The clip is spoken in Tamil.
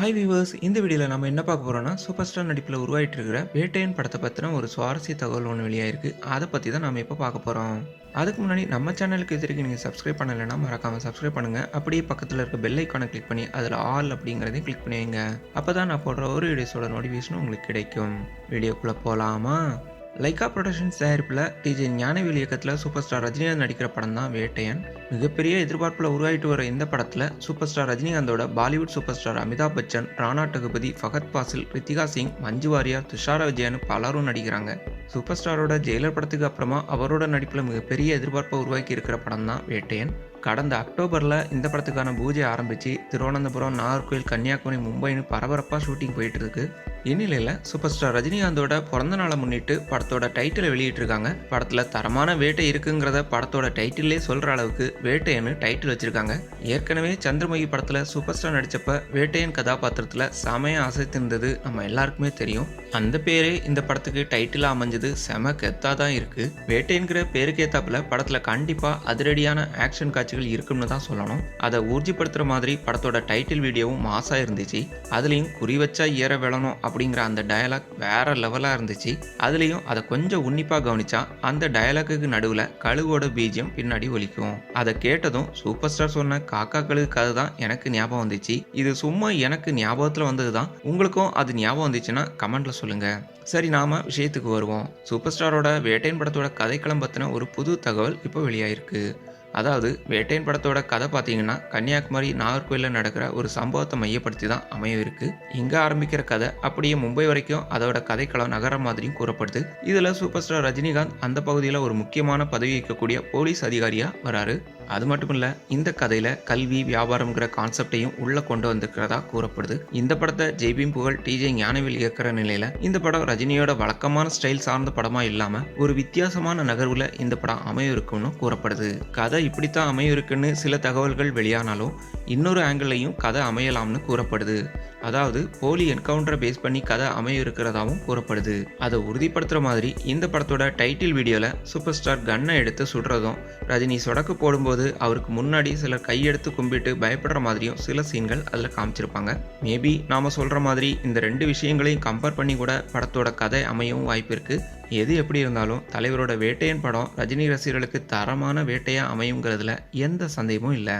ஹை வியூவர்ஸ் இந்த வீடியோவில் நம்ம என்ன பார்க்க போகிறோம்னா சூப்பர் ஸ்டார் நடிப்பில் உருவாயிட்டு இருக்கிற வேட்டையன் படத்தை பற்றின ஒரு சுவாரஸ்ய தகவல் ஒன்று வெளியாயிருக்கு. அதை பற்றி தான் நம்ம இப்போ பார்க்க போகிறோம் அதுக்கு முன்னாடி நம்ம சேனலுக்கு இது வரைக்கும் நீங்கள் சப்ஸ்கிரைப் பண்ணலைன்னா மறக்காமல் சப்ஸ்கிரைப் பண்ணுங்கள் அப்படியே பக்கத்தில் இருக்க பெல் ஐக்கானை கிளிக் பண்ணி அதில் ஆல் அப்படிங்கிறதையும் கிளிக் பண்ணி வைங்க. அப்போ தான் நான் போடுற ஒரு வீடியோஸோட நோட்டிஃபிகேஷன் உங்களுக்கு கிடைக்கும். வீடியோக்குள்ளே போகலாமா லைக்கா ப்ரொடக்ஷன்ஸ் தயாரிப்பில் டிஜே ஞானவேல் இயக்கத்தில் சூப்பர் ஸ்டார் ரஜினிகாந்த் நடிக்கிற படம் தான் வேட்டையன். மிகப்பெரிய எதிர்பார்ப்பில் உருவாகிட்டு வர இந்த படத்தில் super star ரஜினிகாந்தோட Bollywood super star Amitabh Bachchan Rana Daggubati Fahadh Faasil Ritika Singh Manju Warrier Dushara Vijayan பலரும் நடிக்கிறாங்க. சூப்பர் ஸ்டாரோட ஜெயிலர் படத்துக்கு அப்புறமா அவரோட நடிப்பில் மிகப்பெரிய எதிர்பார்ப்பை உருவாக்கி இருக்கிற படம் தான் வேட்டையன். கடந்த அக்டோபரில் இந்த படத்துக்கான பூஜை ஆரம்பித்து திருவனந்தபுரம் நாகர்கோவில் கன்னியாகுமரி மும்பைன்னு பரபரப்பாக ஷூட்டிங் போயிட்டு இருக்கு. இந்நிலையில் சூப்பர் ஸ்டார் ரஜினிகாந்தோட பிறந்த நாளை முன்னிட்டு படத்தோட டைட்டிலை வெளியிட்டிருக்காங்க. படத்தில் தரமான வேட்டை இருக்குங்கிறத படத்தோட டைட்டிலே சொல்கிற அளவுக்கு வேட்டையன்னு டைட்டில் வச்சிருக்காங்க. ஏற்கனவே சந்திரமுகி படத்தில் சூப்பர் ஸ்டார் நடித்தப்ப வேட்டையன் கதாபாத்திரத்தில் செமையாக அசைத்திருந்தது நம்ம எல்லாருக்குமே தெரியும். அந்த பேரே இந்த படத்துக்கு டைட்டிலாக அமைஞ்சது செம கெத்தாக தான் இருக்குது வேட்டையன்கிற பேருக்கு ஏத்தாப்புல படத்தில் கண்டிப்பாக அதிரடியான ஆக்ஷன் காட்சிகள் இருக்கும்னு தான் சொல்லணும். அதை ஊர்ஜிப்படுத்துகிற மாதிரி படத்தோட டைட்டில் வீடியோவும் மாசாக இருந்துச்சு. அதுலேயும் குறி வச்சா ஏற விழணும் அப்படிங்கிற அந்த டயலாக் வேற லெவலாக இருந்துச்சு. அதுலேயும் அதை கொஞ்சம் உன்னிப்பாக கவனிச்சா அந்த டயலாக்குக்கு நடுவில் கழுவோட பீஜியம் பின்னாடி ஒலிக்கும். அதை கேட்டதும் சூப்பர் ஸ்டார் சொன்ன காக்கா கழுகு கதை தான் எனக்கு ஞாபகம் வந்துச்சு. இது சும்மா எனக்கு ஞாபகத்தில் வந்தது தான் உங்களுக்கும் அது ஞாபகம் வந்துச்சுன்னா கமெண்ட்ல சொல்லுங்க. சரி நாம விஷயத்துக்கு வருவோம். சூப்பர் ஸ்டாரோட வேட்டையன் படத்தோட கதைக்களம் பற்றின ஒரு புது தகவல் இப்போ வெளியாயிருக்கு. அதாவது வேட்டையன் படத்தோட கதை பார்த்தீங்கன்னா கன்னியாகுமரி நாகர்கோயிலில் நடக்கிற ஒரு சம்பவத்தை மையப்படுத்தி தான் அமையும் இருக்கு இங்கே ஆரம்பிக்கிற கதை அப்படியே மும்பை வரைக்கும் அதோட கதைக்களம் நகர மாதிரியும் கூறப்படுது. இதில் சூப்பர் ஸ்டார் ரஜினிகாந்த் அந்த பகுதியில் ஒரு முக்கியமான பதவி வகிக்கக்கூடிய போலீஸ் அதிகாரியாக வராரு. அது மட்டும் இல்ல இந்த கதையில கல்வி வியாபாரம்ங்கிற கான்செப்டையும் உள்ள கொண்டு வந்திருக்கிறதா கூறப்படுது. இந்த படத்தை ஜெய்பீம் புகழ் டிஜே ஞானவில் இயக்குற நிலையில இந்த படம் ரஜினியோட வழக்கமான ஸ்டைல் சார்ந்த படமா இல்லாம ஒரு வித்தியாசமான நகர்வுல இந்த படம் அமைய இருக்கும்னு கூறப்படுது. கதை இப்படித்தான் அமைய இருக்குன்னு சில தகவல்கள் வெளியானாலும் இன்னொரு ஆங்கிளையும் கதை அமையலாம்னு கூறப்படுது. அதாவது போலி என்கவுண்டரை பேஸ் பண்ணி கதை அமைய இருக்கிறதாவும் கூறப்படுது. அதை உறுதிப்படுத்துகிற மாதிரி இந்த படத்தோட டைட்டில் வீடியோவில் சூப்பர் ஸ்டார் கன்னை எடுத்து சுடுறதும் ரஜினி சொடக்கு போடும்போது அவருக்கு முன்னாடி சிலர் கையெடுத்து கும்பிட்டு பயப்படுற மாதிரியும் சில சீன்கள் அதில் காமிச்சிருப்பாங்க. மேபி நாம சொல்கிற மாதிரி இந்த ரெண்டு விஷயங்களையும் கம்பேர் பண்ணி கூட படத்தோட கதை அமையவும் வாய்ப்பு இருக்குது எது எப்படி இருந்தாலும் தலைவரோட வேட்டையன் படம் ரஜினி ரசிகர்களுக்கு தரமான வேட்டையாக அமையுங்கிறதுல எந்த சந்தேகமும் இல்லை.